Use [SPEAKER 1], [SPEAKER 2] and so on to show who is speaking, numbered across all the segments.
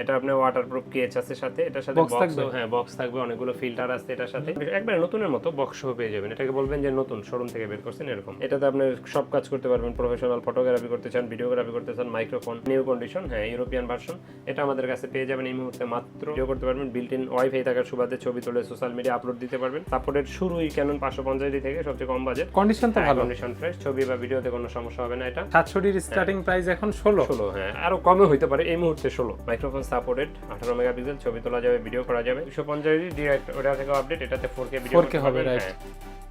[SPEAKER 1] এটা আপনার waterproof case আছে সাথে এটার সাথে বক্স
[SPEAKER 2] থাকবে?
[SPEAKER 1] হ্যাঁ বক্স থাকবে অনেকগুলো ফিল্টার আছে এটার সাথে। একবার নতুনের মতো বক্স পেয়ে যাবেন। এটাকে বলবেন যে নতুন শোরুম থেকে বের করছেন এরকম। এটাতে আপনি সব কাজ করতে পারবেন প্রফেশনাল ফটোগ্রাফি করতে চান ভিডিওগ্রাফি করতে চান মাইক্রোফোন নিউ কন্ডিশন হ্যাঁ ইউরোপিয়ান ভার্সন এটা আমাদের কাছে পেয়ে যাবেন এই মুহূর্তে মাত্র। ভিডিও করতে পারবেন বিল্ট ইন ওয়াইফাই থাকার সুবাদে ছবি তুলে সোশ্যাল মিডিয়া আপলোড দিতে পারবেন। সাপোর্টের শুরুই ক্যানন পাঁচশো পঞ্চাশ থেকে সবচেয়ে কম বাজেট
[SPEAKER 2] কন্ডিশন তো ভালো।
[SPEAKER 1] কন্ডিশন ফ্রেশ ছবি বা ভিডিওতে কোনো সমস্যা হবে না এটা।
[SPEAKER 2] সাতশোটির স্টার্টিং প্রাইস এখন ষোলো।
[SPEAKER 1] ষোলো হ্যাঁ। আরও কমে হইতে পারে এই মুহূর্তে ষোলো। মাইক্রোফোন সাপোর্টেড আঠারো মেগাপিক্সেল ছবি তোলা যাবে ভিডিও করা যাবে দুশো পঞ্চাশ ডিরেক্ট ওটা থেকে আপডেট এটাতে ফোর কে ভিডিও
[SPEAKER 2] 4K হবে, right.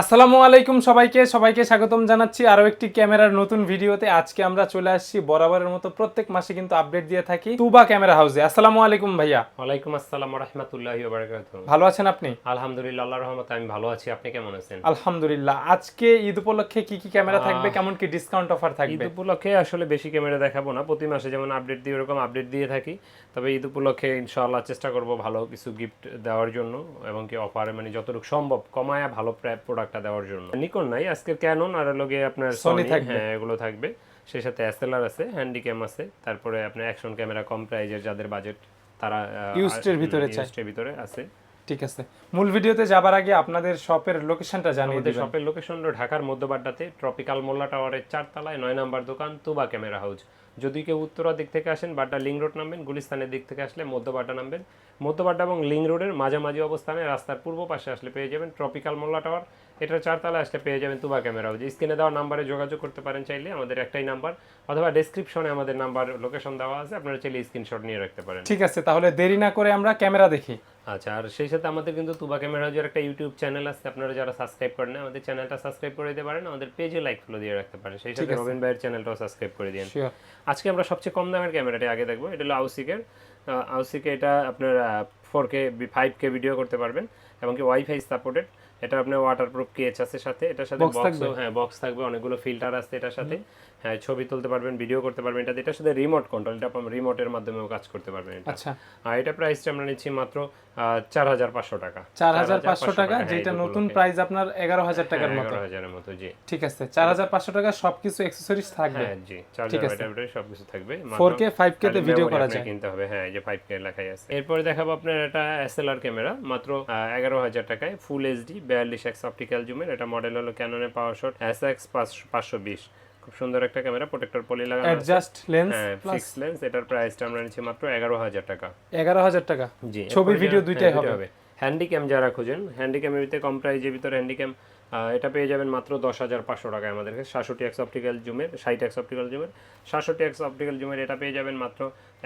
[SPEAKER 2] আসসালামু আলাইকুম সবাইকে সবাইকে স্বাগতম জানাচ্ছি আরও একটি ক্যামেরার নতুন ভিডিওতে। আজকে আমরা চলে আসছি বরাবরের মতো প্রত্যেক মাসে কিন্তু আপডেট দিয়ে থাকি তুবা ক্যামেরা হাউসে। আসসালামু আলাইকুম ভাইয়া।
[SPEAKER 1] ওয়ালাইকুম আসসালাম রহমতুল্লাহি
[SPEAKER 2] ভালো আছেন আপনি?
[SPEAKER 1] আলহামদুলিল্লাহ আল্লাহর রহমতে আমি ভালো আছি। আপনি কেমন আছেন?
[SPEAKER 2] আলহামদুলিল্লাহ। আজকে ঈদ উপলক্ষে কি কি ক্যামেরা থাকবে? কেমন কি ডিসকাউন্ট অফার থাকবে?
[SPEAKER 1] ঈদ উপলক্ষে আসলে বেশি ক্যামেরা দেখাবো না। প্রতি মাসে যেমন আপডেট দিয়ে ওরকম আপডেট দিয়ে থাকি। তবে ঈদ উপলক্ষে ইনশাআল্লাহ চেষ্টা করব ভালো কিছু গিফট দেওয়ার জন্য এবং কি অফারে মানে যতটুকু সম্ভব কমায়া ভালো প্রোডাক্টটা দেওয়ার জন্য। নিকন নাই আজকে ক্যানন আর লগে আপনার সনি
[SPEAKER 2] থাকবে।
[SPEAKER 1] হ্যাঁ এগুলো থাকবে। সেই সাথে এসএলআর আছে হ্যান্ডিক্যাম আছে তারপরে আপনার অ্যাকশন ক্যামেরা কম প্রাইজের যাদের বাজেট তারা
[SPEAKER 2] এর ভিতরে চায়।
[SPEAKER 1] ইউজড এর ভিতরে আছে।
[SPEAKER 2] ঠিক আছে। মূল ভিডিওতে যাবার আগে আপনাদের শপের লোকেশনটা জানিয়ে দিবেন।
[SPEAKER 1] শপের লোকেশন হলো ঢাকার মধ্যবাড্ডাতে ট্রপিক্যাল মোল্লা টাওয়ারের চারতলায় নয় নাম্বার দোকান তুবা ক্যামেরা হাউস যদি কেউ উত্তরা দিক থেকে আসেন বাড্ডা লিং রোড নামবেন গুলিস্তানের দিক থেকে আসলে মধ্যবাড্ডা নামবেন। মধ্যবাড্ডা এবং লিং রোডের মাঝামাঝি অবস্থানে রাস্তার পূর্ব পাশে আসলে পেয়ে যাবেন ট্রপিক্যাল মোল্লা টাওয়ার এটার চারতলায় আসলে পেয়ে যাবেন তুবা ক্যামেরা। হাউস স্ক্রিনে দেওয়া নাম্বারে যোগাযোগ করতে পারেন চাইলে আমাদের একটাই নাম্বার অথবা ডেসক্রিপশনে আমাদের নাম্বার লোকেশন দেওয়া আছে আপনারা চাইলে স্ক্রিনশট নিয়ে রাখতে পারেন।
[SPEAKER 2] ঠিক আছে তাহলে দেরি না করে আমরা ক্যামেরা দেখি।
[SPEAKER 1] আচ্ছা আর সেই সাথে আমাদের কিন্তু তুবা ক্যামেরা হাউজের একটা ইউটিউব চ্যানেল আছে আপনারা যারা সাবস্ক্রাইব করেন না, আমাদের চ্যানেলটা সাবস্ক্রাইব করে দিতে পারেন আমাদের পেজে লাইক ফলো দিয়ে রাখতে পারেন। সেই সাথে রবিন ভাইয়ের চ্যানেলটাও সাবস্ক্রাইব করে দিন আজকে আমরা সবচেয়ে কম দামের ক্যামেরাটি আগে দেখব এটা হলো আউসিকের আউসিকে এটা আপনার four K five K video করতে পারবেন এবং কি ওয়াইফাই সাপোর্টেড এটা আপনার ওয়াটারপ্রুফ কেচ আছে সাথে এটার সাথে বক্স হ্যাঁ বক্স থাকবে অনেকগুলো ফিল্টার আছে এটার সাথে। হ্যাঁ ছবি তুলতে পারবেন ভিডিও করতে পারবেন। এটা এটার সাথে রিমোট কন্ট্রোল এটা আপনার রিমোটের মাধ্যমেও কাজ করতে পারবেন এটা।
[SPEAKER 2] আচ্ছা।
[SPEAKER 1] আর এটা প্রাইসটা আমরা নিচ্ছি মাত্র চার হাজার পাঁচশো টাকা।
[SPEAKER 2] চার হাজার পাঁচশো টাকা
[SPEAKER 1] হ্যাঁ,
[SPEAKER 2] যেটা নতুন প্রাইস আপনার এগারো হাজার টাকার মতো।
[SPEAKER 1] এগারো হাজারের মতো জি।
[SPEAKER 2] ঠিক আছে চার হাজার পাঁচশো টাকা সবকিছু অ্যাক্সেসরিজ থাকবে।
[SPEAKER 1] হ্যাঁ জি চার্জার ব্যাটারি সবকিছু থাকবে
[SPEAKER 2] ফোর কে ফাইভ কে তে ভিডিও করা যায়।
[SPEAKER 1] কিনতে হবে হ্যাঁ যে ফাইভ কে লেখাই আছে। এরপরে দেখাবো আপনার এটা এসএলআর ক্যামেরা মাত্র এগারো হাজার টাকায় ফুল এইচডি বিয়াল্লিশ এক্স অপটিক্যাল জুমের এটা মডেল হলো ক্যাননের পাওয়ার শট এস এক্স পাঁচশো বিশ। খুব সুন্দর একটা ক্যামেরা প্রোটেক্টর পলি লাগানো
[SPEAKER 2] adjust lens plus
[SPEAKER 1] fix lens এটার প্রাইসটা আমরা নিচ্ছি মাত্র এগারো হাজার টাকা।
[SPEAKER 2] এগারো হাজার টাকা।
[SPEAKER 1] জি
[SPEAKER 2] ছবি, ভিডিও দুইটাই
[SPEAKER 1] হ্যাঁ,
[SPEAKER 2] হবে।
[SPEAKER 1] হ্যান্ডিক্যাম যারা খুঁজেন হ্যান্ডিক্যামের ভিতরে কম প্রাইজের ভিতরে হ্যান্ডিক্যাম এটা পেয়ে যাবেন মাত্র দশ হাজার পাঁচশো টাকায় আমাদেরকে সাতষট্টি এক্স অপটিক্যাল জুমের ষাট এক্স অপটিক্যাল জুমের সাতষট্টি এক্স অপটিক্যাল জুমের এটা পেয়ে যাবেন মাত্র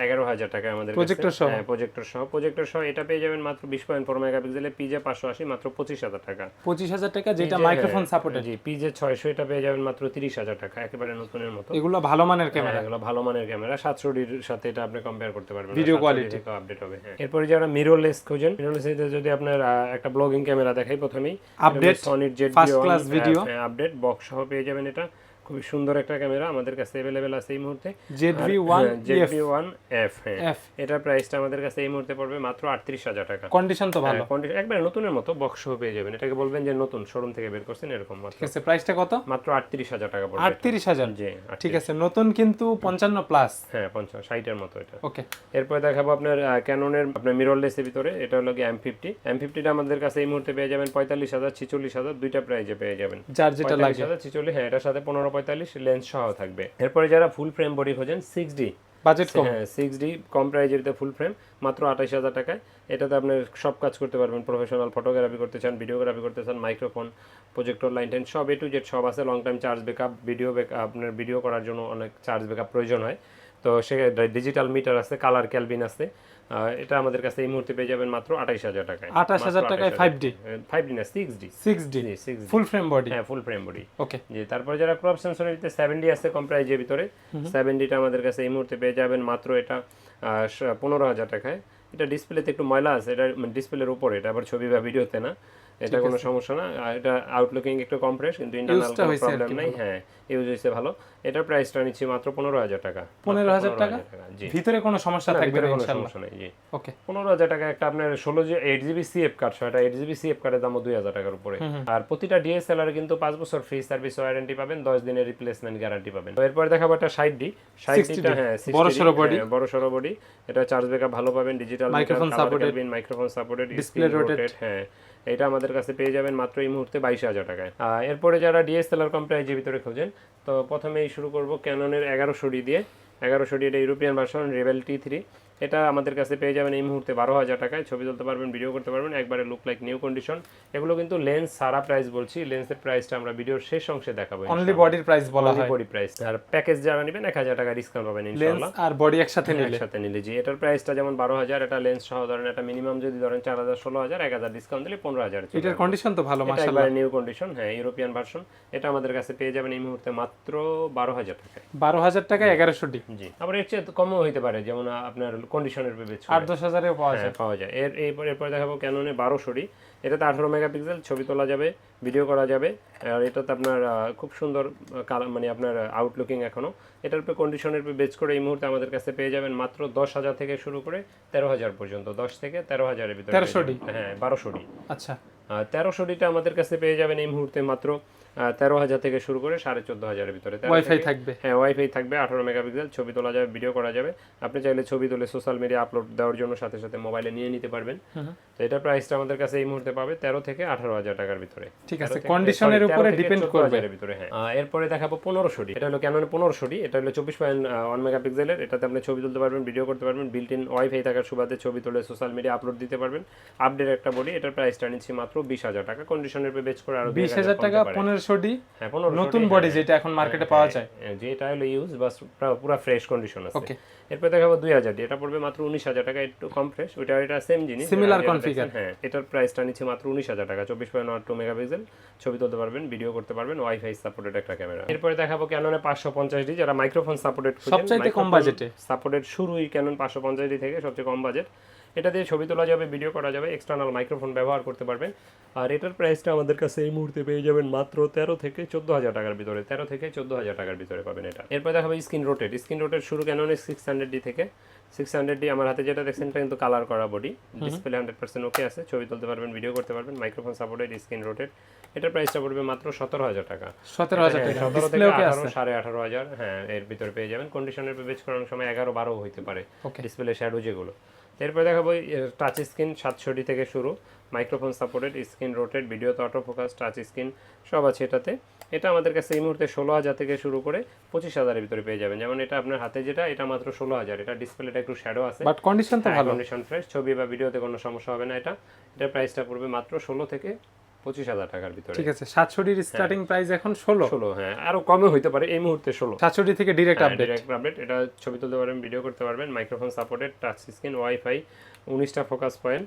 [SPEAKER 1] এগারো হাজার টাকায় আমাদের
[SPEAKER 2] Projector সহ?
[SPEAKER 1] হ্যাঁ প্রজেক্টর সহ। প্রজেক্টর সহ এটা পেয়ে যাবেন মাত্র বিশ পয়েন্ট ফোর মেগাপিক্সেলের পিজে পাঁচশো আশি মাত্র পঁচিশ হাজার টাকা।
[SPEAKER 2] পঁচিশ হাজার টাকা যেটা মাইক্রোফোন
[SPEAKER 1] হ্যাঁ,
[SPEAKER 2] সাপোর্টেড
[SPEAKER 1] জি পিজে ছয়শো এটা পেয়ে যাবেন মাত্র তিরিশ হাজার টাকা একেবারে নতুনের মতো।
[SPEAKER 2] এগুলো ভালো মানের ক্যামেরা
[SPEAKER 1] এগুলো ভালো মানের ক্যামেরা সাতশো ডির সাথে এটা আপনি কম্পেয়ার করতে পারবেন।
[SPEAKER 2] Video
[SPEAKER 1] 720
[SPEAKER 2] quality।
[SPEAKER 1] থেকে আপডেট হবে। হ্যাঁ এরপরে যারা মিররলেস খোঁজেন মিররলেস যদি আপনার একটা ব্লগিং ক্যামেরা দেখাই প্রথমেই
[SPEAKER 2] Update,
[SPEAKER 1] সনির Z
[SPEAKER 2] first class video।
[SPEAKER 1] Update box সহ পেয়ে যাবেন এটা। খুবই সুন্দর একটা ক্যামেরা আমাদের কাছে অ্যাভেলেবেল আছে এই মুহূর্তে।
[SPEAKER 2] Z V one
[SPEAKER 1] Z V one F হ্যাঁ।,
[SPEAKER 2] হ্যাঁ।
[SPEAKER 1] এটার প্রাইসটা আমাদের কাছে এই মুহূর্তে পড়বে মাত্র আটত্রিশ হাজার টাকা।
[SPEAKER 2] কন্ডিশন তো ভালো।
[SPEAKER 1] হ্যাঁ, কন্ডিশন একবারে নতুনের মতো বক্স পেয়ে যাবেন। এটাকে বলবেন যে নতুন শোরুম থেকে বের করছেন এরকম
[SPEAKER 2] ঠিক আছে প্রাইসটা কত?
[SPEAKER 1] মাত্র আটত্রিশ হাজার টাকা পড়বে।
[SPEAKER 2] আটত্রিশ হাজার।
[SPEAKER 1] জি
[SPEAKER 2] ঠিক আছে নতুন কিন্তু পঞ্চান্ন প্লাস
[SPEAKER 1] হ্যাঁ পঞ্চান্ন ষাটের মতো এটা।
[SPEAKER 2] ওকে
[SPEAKER 1] এরপরে দেখাবো আপনার ক্যাননের আপনার মিররলেসের ভিতরে এটা হলো কি এম ফিফটি এম ফিফটিটা আমাদের কাছে এই মুহূর্তে পেয়ে যাবেন পঁয়তাল্লিশ হাজার ছিচল্লিশ হাজার দুইটা প্রাইজে পেয়ে যাবেন।
[SPEAKER 2] যার যেটা লাগে।
[SPEAKER 1] ছিচল্লিশ হ্যাঁ এটার সাথে পনেরো পঁয়তাল্লিশ লেন্স সহ থাকবে। এরপরে যারা ফুল ফ্রেম বডি খোঁজেন সিক্স ডি
[SPEAKER 2] বাজেট কম।
[SPEAKER 1] হ্যাঁ সিক্স ডি কম প্রাইজের ফুল ফ্রেম মাত্র আঠাইশ হাজার টাকায়। এটাতে আপনি সব কাজ করতে পারবেন প্রফেশনাল ফটোগ্রাফি করতে চান ভিডিওগ্রাফি করতে চান মাইক্রোফোন প্রজেক্টর লাইন টেন সব এ টু জেড সব আছে। Long time charge backup video back আপনার ভিডিও করার জন্য অনেক চার্জ ব্যাকআপ প্রয়োজন হয়। তো সে ডিজিটাল মিটার আছে কালার ক্যালবিন আছে। এটা আমাদের কাছে এই মুহূর্তে পেয়ে যাবেন মাত্র আঠাইশ হাজার টাকায়।
[SPEAKER 2] আঠাশ হাজার টাকায় ফাইভ ডি
[SPEAKER 1] ফাইভ ডি না six D
[SPEAKER 2] six D
[SPEAKER 1] six
[SPEAKER 2] full frame body
[SPEAKER 1] হ্যাঁ ফুল ফ্রেম বডি
[SPEAKER 2] ওকে
[SPEAKER 1] জি তারপরে যারা ক্রপ সেন্সরের ভিতরে সেভেন ডি আছে কম প্রাইজের ভিতরে সেভেন ডিটা আমাদের কাছে এই মুহূর্তে পেয়ে যাবেন মাত্র এটা পনেরো হাজার টাকায়। এটা ডিসপ্লেতে একটু ময়লা আছে এটা ডিসপ্লের উপরে এটা আবার ছবি বা ভিডিওতে না। এটা কোনো সমস্যা না। এটা আউটলুকিং একটু কম ফ্রেশ কিন্তু ইন্টারনাল কোনো প্রবলেম নাই। হ্যাঁ ইউজ হয়েছে ভালো। এটার প্রাইসটা নিচ্ছি মাত্র পনেরো হাজার টাকা।
[SPEAKER 2] পনেরো হাজার টাকা?
[SPEAKER 1] জি।
[SPEAKER 2] ভিতরে কোনো সমস্যা থাকবে না
[SPEAKER 1] কোনো সমস্যা নেই জি।
[SPEAKER 2] ওকে
[SPEAKER 1] পনেরো হাজার টাকা একটা আপনার ষোলো যে এইট জিবি সিএফ কার্ড সেটা এইট জিবি সিএফ কার্ডের দামও দুই হাজার টাকার উপরে। আর প্রতিটা ডিএসএলআর কিন্তু পাঁচ বছর ফ্রি সার্ভিস ওয়ারেন্টি পাবেন দশ দিনের রিপ্লেসমেন্ট গ্যারান্টি পাবেন। তো এরপরে দেখাবো একটা ষাট ডি ষাট
[SPEAKER 2] 60D
[SPEAKER 1] ডিটা হ্যাঁ 60D,
[SPEAKER 2] বড়সড় body।
[SPEAKER 1] হ্যাঁ, বড় সড়ো বডি এটা চার্জ ব্যাকআপ ভালো পাবেন digital
[SPEAKER 2] Microphone supported।
[SPEAKER 1] Microphone supported display. Rotate হ্যাঁ। এটা আমাদের কাছে পেয়ে যাবেন মাত্র এই মুহূর্তে বাইশ হাজার টাকায়। এরপরে যারা ডিএসএলআর কম প্রাইজের ভিতরে খোঁজেন, তো প্রথমেই শুরু করব ক্যাননের এগারোশো ডি দিয়ে। এগারোশো ডি এটা European version Rebel T three এটা আমাদের কাছে পেয়ে যাবেন এই মুহূর্তে বারো হাজার টাকায়। ছবি তুলতে পারবেন ভিডিও করতে পারবেন একবারে লুক লাইক নিউ কন্ডিশন এগুলো কিন্তু লেন্স সারা প্রাইস বলছি লেন্সের প্রাইসটা আমরা ভিডিওর শেষ অংশে দেখাবো
[SPEAKER 2] অনলি বডির প্রাইস বলা হয়।
[SPEAKER 1] বডি প্রাইস আর প্যাকেজ যারা নেবেন এক হাজার টাকা ডিসকাউন্ট পাবেন ইনশাআল্লাহ।
[SPEAKER 2] আর বডি একসাথে নিলে।
[SPEAKER 1] একসাথে নিলে জি। এটার প্রাইসটা যেমন বারো হাজার এটা লেন্স সহ ধরেন এটা মিনিমাম যদি ধরেন চার হাজার ষোলো হাজার এক হাজার ডিসকাউন্ট দিলে পনেরো হাজার
[SPEAKER 2] এটার কন্ডিশন তো ভালো মাশাআল্লাহ।
[SPEAKER 1] নিউ কন্ডিশন হ্যাঁ ইউরোপিয়ান ভার্সন এটা আমাদের কাছে পেয়ে যাবেন এই মুহূর্তে মাত্র বারো হাজার টাকায়।
[SPEAKER 2] বারো হাজার টাকা এগারোশো ডি
[SPEAKER 1] জি। আবার এর চেয়ে কমও হইতে পারে যেমন আপনার কন্ডিশনের বিবেচ
[SPEAKER 2] আট দশ হাজারেও পাওয়া যায়।
[SPEAKER 1] হ্যাঁ পাওয়া যায়। এর এরপর এরপর দেখাবো ক্যাননে বারোশোটি এটাতে আঠারো মেগাপিক্সেল ছবি তোলা যাবে ভিডিও করা যাবে। আর এটাতে আপনার খুব সুন্দর কালার মানে আপনার আউটলুকিং এখনও। এটার উপরে কন্ডিশনের উপর বেচ করে এই মুহূর্তে আমাদের কাছে পেয়ে যাবেন মাত্র দশ হাজার থেকে শুরু করে তেরো হাজার পর্যন্ত। দশ থেকে তেরো হাজারের ভিতরে পেয়ে
[SPEAKER 2] 1300 ডি?
[SPEAKER 1] যাবেন। হ্যাঁ বারোশোটি
[SPEAKER 2] আচ্ছা।
[SPEAKER 1] তেরোশো ডিটা আমাদের কাছে পেয়ে যাবেন এই মুহূর্তে মাত্র। তেরো হাজার থেকে শুরু করে সাড়ে চোদ্দ হাজারের ভিতরে।
[SPEAKER 2] ওয়াইফাই থাকবে।
[SPEAKER 1] হ্যাঁ ওয়াইফাই থাকবে আঠারো মেগাপিক্সেল ছবি তোলা যাবে ভিডিও করা যাবে। আপনি চাইলে ছবি তুলে সোশ্যাল মিডিয়া আপলোড দেওয়ার জন্য সাথে সাথে মোবাইলে নিয়ে নিতে পারবেন। তো এটা প্রাইসটা আমাদের কাছে এই মুহূর্তে পাবে তেরো থেকে আঠারো হাজার টাকার ভিতরে।
[SPEAKER 2] ঠিক আছে কন্ডিশনের উপরে ডিপেন্ড করবে।
[SPEAKER 1] ভিতরে হ্যাঁ। এরপরে দেখাবো পনেরোশো ডি। এটা হলো ক্যানন পনেরোশো ডি এটা হলো চব্বিশ পয়েন্ট ওয়ান মেগাপিক্সেলের এটাতে আপনি ছবি তুলতে পারবেন ভিডিও করতে পারবেন বিল্ট ইন ওয়াইফাই থাকার সুবাদে ছবি তুলে সোশ্যাল মিডিয়া আপলোড দিতে পারবেন। আপডেট একটা বডি এটার প্রাইসটা নিচ্ছি মাত্র বিশ হাজার টাকা। কন্ডিশনের বেচ করে আরও
[SPEAKER 2] বিশ হাজার টাকা পনেরোশো ডি
[SPEAKER 1] হ্যাঁ
[SPEAKER 2] নতুন বডি যেটা এখন মার্কেটে পাওয়া যায়।
[SPEAKER 1] যেটা হলো ইউজ বাস পুরো ফ্রেশ কন্ডিশন আছে।
[SPEAKER 2] Okay.
[SPEAKER 1] এরপর দেখাবো দুই হাজার এটা পড়বে মাত্র উনিশ হাজার টাকা একটু কম ফ্রেশ ওইটা এটা সেম জিনিস
[SPEAKER 2] configure.
[SPEAKER 1] দেখছেন, হ্যাঁ এটার প্রাইসটা নিচ্ছে মাত্র উনিশ হাজার টাকা চব্বিশ পয়েন্ট টু মেগাপিক্সেল ছবি তুলতে পারবেন ভিডিও করতে পারবেন ওয়াইফাই সাপোর্টেড একটা ক্যামেরা এরপরে দেখাবো ক্যাননে পাঁচশো পঞ্চাশ ডি যারা মাইক্রোফোন সাপোর্টেড
[SPEAKER 2] সবচাইতে কম বাজেটে
[SPEAKER 1] সাপোর্টেড শুরুই ক্যানন পাঁচশো পঞ্চাশ ডি থেকে সবচেয়ে কম বাজেট এটা দিয়ে ছবি তোলা যাবে ভিডিও করা যাবে এক্সটার্নাল মাইক্রোফোন ব্যবহার করতে পারবেন। আর এটার প্রাইসটা আমাদের কাছে এই মুহূর্তে পেয়ে যাবেন মাত্র তেরো থেকে চোদ্দ হাজার টাকার ভিতরে তেরো থেকে চোদ্দ হাজার টাকার ভিতরে পাবেন এটা। এরপর দেখাবো স্ক্রিন রোটেট স্ক্রিন রোটেট শুরু ক্যাননের সিক্স হান্ড্রেড ডি থেকে। সিক্স হান্ড্রেড ডি আমার হাতে যেটা দেখছেন এটা কিন্তু কালার করা body display hundred percent okay আছে। ছবি তুলতে পারবেন ভিডিও করতে পারবেন মাইক্রোফোন সাপোর্টেড স্ক্রিন রোটেট এটার প্রাইসটা পড়বে মাত্র সতেরো হাজার টাকা।
[SPEAKER 2] সতেরো হাজার টাকা।
[SPEAKER 1] সতেরো থেকে আঠারো সাড়ে আঠারো হাজার হ্যাঁ এর ভিতরে পেয়ে যাবেন। কন্ডিশনের বেচ করানোর সময় এগারো বারো হইতে পারে. ডিসপ্লে শ্যাডো যেগুলো। এরপরে দেখাবো টাচ স্ক্রিন সাতশোটি থেকে শুরু। মাইক্রোফোন সাপোর্টেড স্ক্রিন রোটেড ভিডিওতে অটো ফোকাস টাচ স্ক্রিন সব আছে এটাতে। এটা আমাদের কাছে এই মুহূর্তে ষোলো হাজার থেকে শুরু করে পঁচিশ হাজারের ভিতরে পেয়ে যাবেন। যেমন এটা আপনার হাতে যেটা এটা মাত্র ষোলো হাজার। এটা ডিসপ্লেটা একটু শ্যাডো আছে।
[SPEAKER 2] বাট কন্ডিশন তো ভালো।
[SPEAKER 1] কন্ডিশন ফ্রেশ ছবি বা ভিডিওতে কোনো সমস্যা হবে না এটা। এটার প্রাইসটা পড়বে মাত্র ষোলো থেকে পঁচিশ হাজার টাকার ভিতরে।
[SPEAKER 2] ঠিক আছে সাতশো ডির স্টার্টিং প্রাইস এখন ষোলো।
[SPEAKER 1] ষোলো হ্যাঁ আরও কমে হইতে পারে এই মুহূর্তে ষোলো।
[SPEAKER 2] ডি থেকে ডিরেক্ট আপডেট
[SPEAKER 1] ডাইরেক্ট আপডেট এটা ছবি তুলতে পারবেন ভিডিও করতে পারবেন microphone supported touch screen wifi উনিশটা ফোকাস পয়েন্ট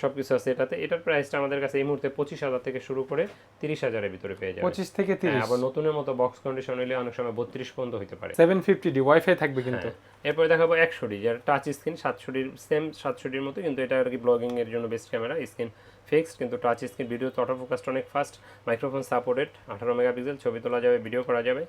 [SPEAKER 1] সব কিছু আছে এটাতে। এটার প্রাইসটা আমাদের কাছে এই মুহূর্তে পঁচিশ হাজার থেকে শুরু করে তিরিশ হাজারের ভিতরে পেয়ে যাবে
[SPEAKER 2] পঁচিশ থেকে
[SPEAKER 1] হ্যাঁ,
[SPEAKER 2] তিরিশ।
[SPEAKER 1] আবার নতুনের মতো বক্স কন্ডিশন হলে অনেক সময় বত্রিশ পর্যন্ত হতে পারে।
[SPEAKER 2] সেভেন ফিফটি ডি ওয়াইফাই থাকবে কিন্তু।
[SPEAKER 1] এরপরে দেখাবো একশো ডি যার টাচ স্ক্রিন সাতশোটির সেম সাতশোটির মতো কিন্তু এটা আর কি ব্লগিং এর জন্য বেস্ট ক্যামেরা স্ক্রিন ফিক্সড কিন্তু টাচ স্ক্রিন ভিডিও অটো ফোকাসটা অনেক ফাস্ট মাইক্রোফোন সাপোর্টেড আঠারো মেগাপিক্সেল ছবি তোলা যাবে ভিডিও করা যাবে।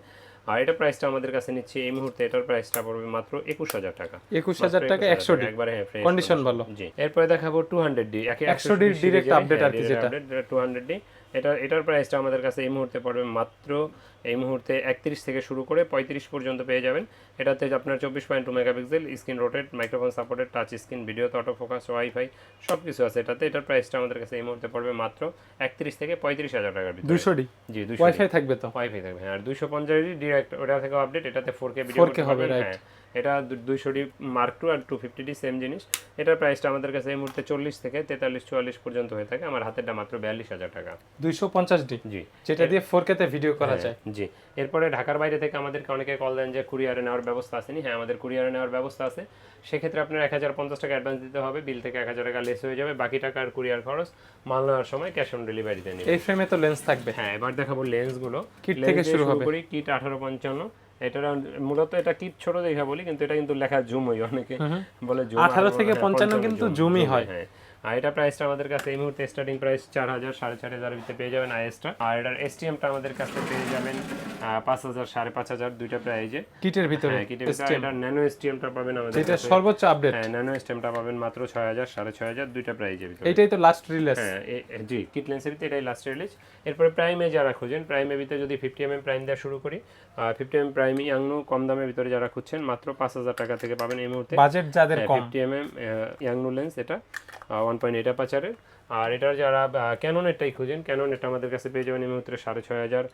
[SPEAKER 1] আর এটা প্রাইসটা আমাদের কাছে নিচ্ছে এই মুহূর্তে এটার প্রাইসটা পড়বে মাত্র একুশ হাজার টাকা।
[SPEAKER 2] একুশ হাজার টাকা একশো ডি
[SPEAKER 1] একবারে হ্যাঁ
[SPEAKER 2] Condition ভালো।
[SPEAKER 1] জি এরপরে দেখাবো টু হান্ড্রেড ডি একে
[SPEAKER 2] 100 D direct update আর কি যেটা।
[SPEAKER 1] টু হান্ড্রেড ডি এটা এটার প্রাইসটা আমাদের কাছে এই মুহূর্তে পড়বে মাত্র এই মুহূর্তে একত্রিশ থেকে শুরু করে পঁয়ত্রিশ পর্যন্ত পেয়ে যাবেন। এটাতে আপনার চব্বিশ point two megapixel screen rotate microphone supported touch screen ভিডিওতে অটো ফোকাস ওয়াইফাই সব কিছু আছে এটাতে। এটার প্রাইসটা আমাদের কাছে এই মুহূর্তে পড়বে মাত্র একত্রিশ থেকে পঁয়ত্রিশ হাজার টাকার ভিতরে।
[SPEAKER 2] দুশো ডি?
[SPEAKER 1] জি দুশো
[SPEAKER 2] ওয়াইফাই থাকবে তো?
[SPEAKER 1] ওয়াইফাই থাকবে হ্যাঁ আর দুশো পঞ্চাশ ডিরেক্ট ওটা থেকে আপডেট এটাতে ফোর কে ভিডিও
[SPEAKER 2] 4K হবে,
[SPEAKER 1] হ্যাঁ। এটা দুইশো ডি মার্ক টু আর টু ফিফটি ডি সেম জিনিস। এটার প্রাইসটা আমাদের কাছে এই মুহূর্তে চল্লিশ থেকে তেতাল্লিশ চুয়াল্লিশ পর্যন্ত হয়ে থাকে। আমার হাতেরটা মাত্র বিয়াল্লিশ হাজার টাকা।
[SPEAKER 2] দুইশো পঞ্চাশ ডি।
[SPEAKER 1] জি।
[SPEAKER 2] যেটা দিয়ে ফোর তে ভিডিও করা যায়।
[SPEAKER 1] জি। এরপরে ঢাকার বাইরে থেকে আমাদেরকে অনেকে কল দেন যে কুরিয়ারে নেওয়ার ব্যবস্থা আসেনি হ্যাঁ আমাদের কুরিয়ারে নেওয়ার ব্যবস্থা আছে। সেক্ষেত্রে আপনার এক হাজার পঞ্চাশ টাকা অ্যাডভান্স দিতে হবে বিল থেকে এক হাজার টাকা লেস হয়ে যাবে। বাকি টাকার কুরিয়ার খরচ মাল নেওয়ার সময় ক্যাশ অন ডেলিভারিতে নেবে।
[SPEAKER 2] এই ফ্রেমে তো লেন্স থাকবে।
[SPEAKER 1] হ্যাঁ এবার দেখাবো লেন্সগুলো Lens
[SPEAKER 2] থেকে শুরু হবে।
[SPEAKER 1] কিট আঠারো পঞ্চান্ন। এটা মূলত এটা কিট ছোট দেখা বলি কিন্তু এটা কিন্তু লেখা জুম হয় অনেকে বলে জুম
[SPEAKER 2] 18 থেকে 55 কিন্তু zoom-ই হয়।
[SPEAKER 1] হ্যাঁ। আর এটা প্রাইসটা আমাদের কাছে এই মুহূর্তে স্টার্টিং প্রাইস চার হাজার সাড়ে চার হাজার ভিতরে পেয়ে যাবেন আইএসটা আর এটার এসটিএমটা আমাদের কাছে পেয়ে যাবেন পাঁচ হাজার সাড়ে পাঁচ হাজার দুইটা প্রাইজে
[SPEAKER 2] কিটের ভিতরে
[SPEAKER 1] হ্যাঁ কিটের ভিতরে এটার ন্যানো এসটিএমটা পাবেন আমাদের কাছে।
[SPEAKER 2] সর্বোচ্চ আপডেট
[SPEAKER 1] হ্যাঁ ন্যানো এসটিএমটা পাবেন মাত্র ছয় হাজার সাড়ে ছয় হাজার দুইটা প্রাইজের ভিতরে।
[SPEAKER 2] এইটাই তো লাস্ট রিলিজ
[SPEAKER 1] হ্যাঁ জি কিট লেন্সের ভিতরে এটাই লাস্ট রিলিজ এরপরে প্রাইমে যারা খুঁজেন প্রাইমের ভিতরে যদি ফিফটি এম এম প্রাইম দেওয়া শুরু করি ফিফটি এম প্রাইম ইয়াংনো কম দামের ভিতরে যারা খুঁজছেন মাত্র পাঁচ হাজার টাকা থেকে পাবেন এই মুহূর্তে।
[SPEAKER 2] বাজেট যাদের কম।
[SPEAKER 1] ফিফটি এম এম ইয়াংনো লেন্স এটা। ওয়ান পয়েন্ট এইট অ্যাপাচারের আর এটার যারা ক্যাননেরটাই খুঁজেন ক্যাননেরটা আমাদের কাছে পেয়ে যাবেন এই মুহূর্তে সাড়ে ছয় হাজার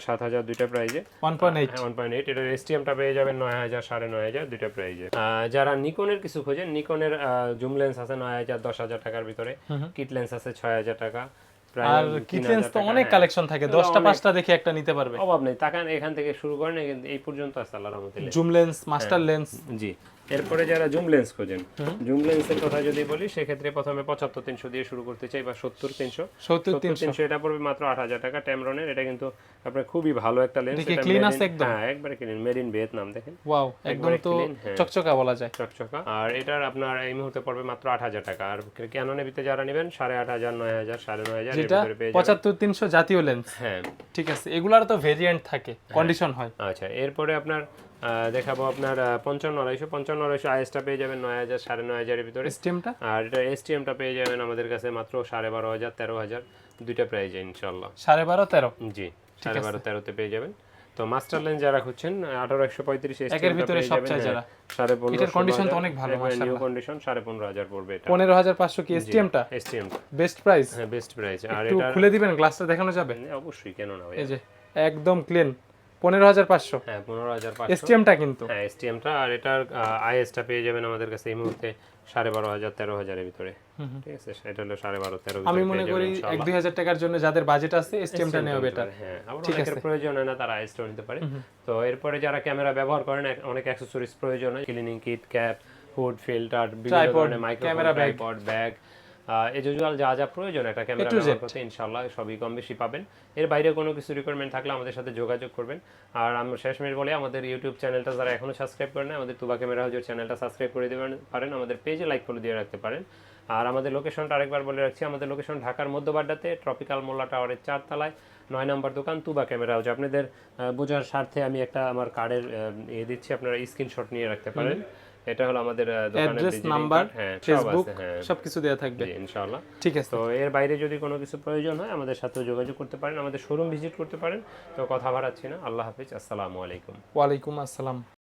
[SPEAKER 1] সাত হাজার দুইটা প্রাইজে
[SPEAKER 2] one point eight
[SPEAKER 1] one point eight এটার এসটিএমটা পেয়ে যাবেন নয় হাজার সাড়ে নয় হাজার দুইটা প্রাইজে যারা নিকনের কিছু খোঁজেন নিকনের জুম লেন্স আছে নয় হাজার দশ হাজার টাকার ভিতরে। কিট লেন্স আছে ছয় হাজার টাকা।
[SPEAKER 2] আর লেন্স তো অনেক
[SPEAKER 1] হ্যাঁ।
[SPEAKER 2] কালেকশন থাকে।
[SPEAKER 1] এগুলো
[SPEAKER 2] দশটা
[SPEAKER 1] অনেক-
[SPEAKER 2] পাঁচটা দেখে একটা নিতে পারবে।
[SPEAKER 1] অভাব নেই। তাকান এখান থেকে শুরু করেন এই পর্যন্ত আছে আল্লাহ রহমতুল্লাহ
[SPEAKER 2] zoom lens master lens
[SPEAKER 1] G. এরপরে যারা জুম লেন্স খোঁজেন জুম লেন্সের কথা যদি বলি সেক্ষেত্রে প্রথমে পঁচাত্তর তিনশো দিয়ে শুরু করতে চাই বা সত্তর তিনশো।
[SPEAKER 2] সত্তর তিনশো।
[SPEAKER 1] এটা পড়বে মাত্র আট হাজার টাকা ট্যামরনের। এটা কিন্তু আপনার খুবই ভালো একটা লেন্স।
[SPEAKER 2] দেখি clean আছে একদম?
[SPEAKER 1] হ্যাঁ একবারে ক্লিন মেড ইন ভিয়েতনাম দেখেন।
[SPEAKER 2] ওয়াও একদম তো
[SPEAKER 1] হ্যাঁ।
[SPEAKER 2] চকচকা বলা যায়।
[SPEAKER 1] চকচকা। আর এটার আপনার এই মুহূর্তে পড়বে মাত্র আট হাজার টাকা। আর ক্যাননের ভিতরে যারা নেবেন? সাড়ে আট হাজার নয় হাজার সাড়ে নয় হাজার
[SPEAKER 2] যেটা পঁচাত্তর তিনশো জাতীয় লেন্স।
[SPEAKER 1] হ্যাঁ।
[SPEAKER 2] ঠিক আছে এগুলার তো ভেরিয়েন্ট থাকে কন্ডিশন হয়।
[SPEAKER 1] আচ্ছা এরপরে আপনার দেখাবো আপনার পঞ্চান্ন আড়াইশো পঞ্চান্ন আড়াইশো আইএসটা পেয়ে যাবেন নয় হাজার সাড়ে নয় হাজারের ভিতরে।
[SPEAKER 2] সিস্টেমটা
[SPEAKER 1] আর এটা এসটিএমটা পেয়ে যাবেন আমাদের কাছে মাত্র সাড়ে বারো হাজার তেরো হাজার দুইটা প্রাইজে ইনশাল্লাহ
[SPEAKER 2] সাড়ে বারো তেরো?
[SPEAKER 1] জি সাড়ে বারো তেরোতে পেয়ে যাবেন। তো মাস্টার লেন্স যারা খুঁজছেন আঠারো একশো পঁয়ত্রিশ
[SPEAKER 2] একের ভিতরে সবচেয়ে যারা।
[SPEAKER 1] সাড়ে পনেরো
[SPEAKER 2] এটার condition তো অনেক ভালো,
[SPEAKER 1] নিউ কন্ডিশন সাড়ে পনেরো হাজার পড়বে এটা।
[SPEAKER 2] পনেরো হাজার পাঁচশো কি এসটিএমটা
[SPEAKER 1] এসটিএমটা
[SPEAKER 2] বেস্ট প্রাইস
[SPEAKER 1] হ্যাঁ বেস্ট প্রাইস আর এটা
[SPEAKER 2] খুলে দিবেন গ্লাসটা দেখানো যাবে?
[SPEAKER 1] অবশ্যই কেন না
[SPEAKER 2] এই যে একদম ক্লিন পনেরো হাজার পাঁচশো।
[SPEAKER 1] হ্যাঁ পনেরো হাজার পাঁচশো।
[SPEAKER 2] এসটিএমটা কিন্তু।
[SPEAKER 1] হ্যাঁ এসটিএমটা আর এটার আইএসটা পেয়ে যাবেন আমাদের কাছে এই মুহূর্তে সাড়ে বারো হাজার তেরো হাজারের ভিতরে। ঠিক আছে এটা হলো সাড়ে বারো তেরো
[SPEAKER 2] আমি মনে করি এক দুই হাজার টাকার জন্য যাদের বাজেট আছে এসটিএমটা নেওয়া বেটার
[SPEAKER 1] হ্যাঁ আবার অনেকের প্রয়োজন হয় না তারা আইএসটা নিতে পারে। তো এরপরে যারা ক্যামেরা ব্যবহার করেন অনেক অ্যাক্সেসরিজ প্রয়োজন হয় cleaning kit cap hood filter বিভিন্ন ধরনের
[SPEAKER 2] camera bag।
[SPEAKER 1] ব্যাগ এই যুজুয়াল যা যা প্রয়োজন একটা ক্যামেরা। ব্যবহার করতে ইনশাআল্লাহ সবই কম বেশি পাবেন। এর বাইরে কোনো কিছু রিকোয়ারমেন্ট থাকলে আমাদের সাথে যোগাযোগ করবেন। আর আমরা শেষমেশ বলে আমাদের ইউটিউব চ্যানেলটা যারা এখনও সাবস্ক্রাইব করেন আমাদের তুবা ক্যামেরা হাউজের চ্যানেলটা সাবস্ক্রাইব করে দেবেন পারেন আমাদের পেজে লাইক করে দিয়ে রাখতে পারেন। আর আমাদের লোকেশনটা আরেকবার বলে রাখছি আমাদের লোকেশন ঢাকার মধ্যবাড্ডাতে ট্রপিক্যাল মোল্লা টাওয়ারের চারতলায় নয় নম্বর দোকান তুবা ক্যামেরা হাউস আপনাদের বোঝার স্বার্থে আমি একটা আমার কার্ডের ইয়ে দিচ্ছি আপনারা স্ক্রিনশট নিয়ে রাখতে পারেন। এটা হলো আমাদের
[SPEAKER 2] অ্যাড্রেস নাম্বার ফেসবুক সবকিছু দেওয়া থাকবে।
[SPEAKER 1] ইনশাআল্লাহ।
[SPEAKER 2] ঠিক আছে।
[SPEAKER 1] তো এর বাইরে যদি কোনো কিছু প্রয়োজন হয় আমাদের সাথে যোগাযোগ করতে পারেন আমাদের শোরুম ভিজিট করতে পারেন। তো কথা বাড়াচ্ছি না। আল্লাহ হাফিজ। আসসালামু আলাইকুম।
[SPEAKER 2] ওয়ালাইকুম আসসালাম।